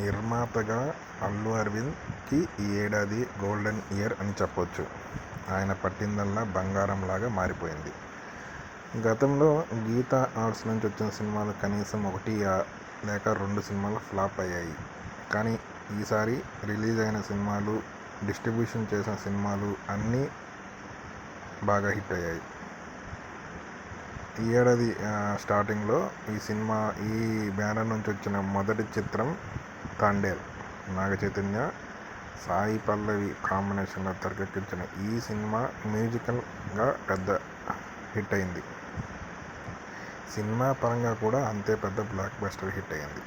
నిర్మాతగా అల్లు అరవింద్కి ఈ ఏడాది గోల్డెన్ ఇయర్ అని చెప్పొచ్చు. ఆయన పట్టిందల్లా బంగారంలాగా మారిపోయింది. గతంలో గీతా ఆర్ట్స్ నుంచి వచ్చిన సినిమాలు కనీసం ఒకటి లేక రెండు సినిమాలు ఫ్లాప్ అయ్యాయి. కానీ ఈసారి రిలీజ్ అయిన సినిమాలు డిస్ట్రిబ్యూషన్ చేసిన సినిమాలు అన్నీ బాగా హిట్ అయ్యాయి. ఈ ఏడాది స్టార్టింగ్లో ఈ సినిమా ఈ బ్యానర్ నుంచి వచ్చిన మొదటి చిత్రం తాండేల్. నాగ చైతన్య సాయి పల్లవి కాంబినేషన్లో తెరకెక్కించిన ఈ సినిమా మ్యూజికల్గా పెద్ద హిట్ అయింది. సినిమా పరంగా కూడా అంతే పెద్ద బ్లాక్ బస్టర్ హిట్ అయింది.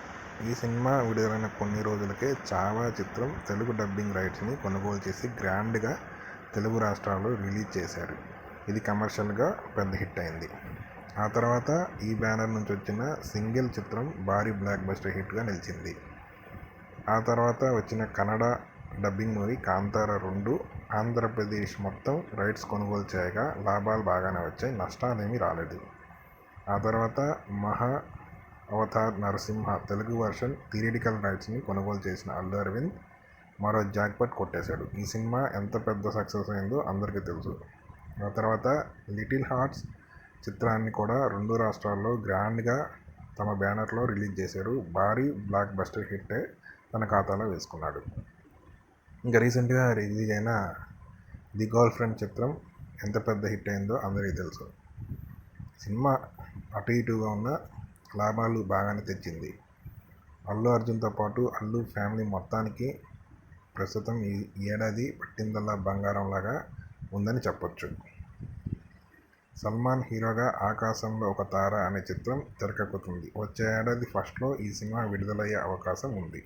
ఈ సినిమా విడుదలైన కొన్ని రోజులకే చావా చిత్రం తెలుగు డబ్బింగ్ రైట్స్ని కొనుగోలు చేసి గ్రాండ్గా తెలుగు రాష్ట్రాల్లో రిలీజ్ చేశారు. ఇది కమర్షియల్గా పెద్ద హిట్ అయింది. ఆ తర్వాత ఈ బ్యానర్ నుంచి వచ్చిన సింగిల్ చిత్రం భారీ బ్లాక్ బస్టర్ హిట్గా నిలిచింది. ఆ తర్వాత వచ్చిన కన్నడ డబ్బింగ్ మూవీ కాంతార రెండు ఆంధ్రప్రదేశ్ మొత్తం రైట్స్ కొనుగోలు చేయగా లాభాలు బాగానే వచ్చాయి నష్టాలేమీ రాలేదు. ఆ తర్వాత మహా అవతార్ నరసింహ తెలుగు వర్షన్ థియేటికల్ రైట్స్ని కొనుగోలు చేసిన అల్లు అరవింద్ మరో జాక్పట్ కొట్టేశాడు. ఈ సినిమా ఎంత పెద్ద సక్సెస్ అయిందో అందరికీ తెలుసు. ఆ తర్వాత లిటిల్ హార్ట్స్ చిత్రాన్ని కూడా రెండు రాష్ట్రాల్లో గ్రాండ్గా తమ బ్యానర్లో రిలీజ్ చేశారు. భారీ బ్లాక్ బస్టర్ హిట్టే తన ఖాతాలో వేసుకున్నాడు. ఇంకా రీసెంట్గా రిలీజ్ అయిన ది గర్ల్ ఫ్రెండ్ చిత్రం ఎంత పెద్ద హిట్ అయిందో అందరికీ తెలుసు. సినిమా అటు ఇటుగా ఉన్న లాభాలు బాగానే తెచ్చింది. అల్లు అర్జున్తో పాటు అల్లు ఫ్యామిలీ మొత్తానికి ప్రస్తుతం ఈ ఏడాది పట్టిందల్లా బంగారంలాగా ఉందని చెప్పొచ్చు. సల్మాన్ హీరోగా ఆకాశంలో ఒక తార అనే చిత్రం తెరకెక్కుతుంది. వచ్చే ఏడాది ఫస్ట్లో ఈ సినిమా విడుదలయ్యే అవకాశం ఉంది.